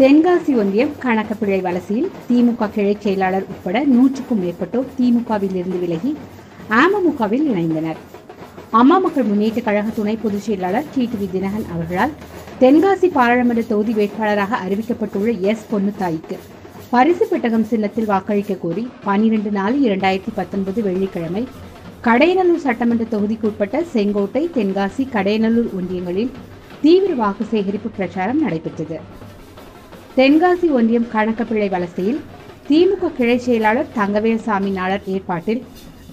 தென்காசி ஒன்றியம் கணக்கப்பிழை வலசையில் திமுக கிளை செயலாளர் உட்பட நூற்றுக்கும் மேற்பட்டோர் திமுகவில் இருந்து விலகி அமமுகவில் இணைந்தனர். அம்மா மக்கள் முன்னேற்ற கழக துணை பொதுச் செயலாளர் டி டி தினகன் அவர்களால் தென்காசி பாராளுமன்ற தொகுதி வேட்பாளராக அறிவிக்கப்பட்டுள்ள எஸ் பொன்னுத்தாய்க்கு பரிசு பெட்டகம் சின்னத்தில் வாக்களிக்க கோரி பனிரெண்டு நாலு இரண்டாயிரத்தி பத்தொன்பது வெள்ளிக்கிழமை கடையநல்லூர் சட்டமன்ற தொகுதிக்குட்பட்ட செங்கோட்டை தென்காசி கடையநல்லூர் ஒன்றியங்களில் தீவிர வாக்கு சேகரிப்பு பிரச்சாரம் நடைபெற்றது. தென்காசி ஒன்றியம் கணக்கப்பிள்ளை வலசையில் திமுக கிளை செயலாளர் தங்கவேல்சாமி நாளர் ஏற்பாட்டில்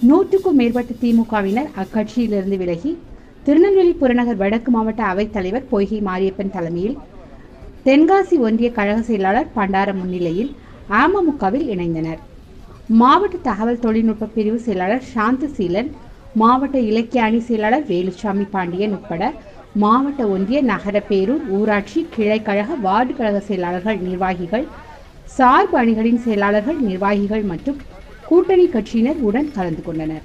நூற்றுக்கும் மேற்பட்ட திமுகவினர் அக்கட்சியிலிருந்து விலகி திருநெல்வேலி புறநகர் வடக்கு மாவட்ட அவைத் தலைவர் பொய்கை மாரியப்பன் தலைமையில் தென்காசி ஒன்றிய கழக செயலாளர் பண்டாரம் முன்னிலையில் அமமுகவில் இணைந்தனர். மாவட்ட தகவல் தொழில்நுட்ப பிரிவு செயலாளர் சாந்தசீலன் மாவட்ட இலக்கிய அணி செயலாளர் வேலுசாமி பாண்டியன் உட்பட மாவட்ட ஒன்றிய நகர பேரூர் ஊராட்சி கிளைக்கழக வார்டு கழக செயலாளர்கள் நிர்வாகிகள் சார்பு அணிகளின் செயலாளர்கள் நிர்வாகிகள் மற்றும் கூட்டணி கட்சியினர் உடன் கலந்து கொண்டனர்.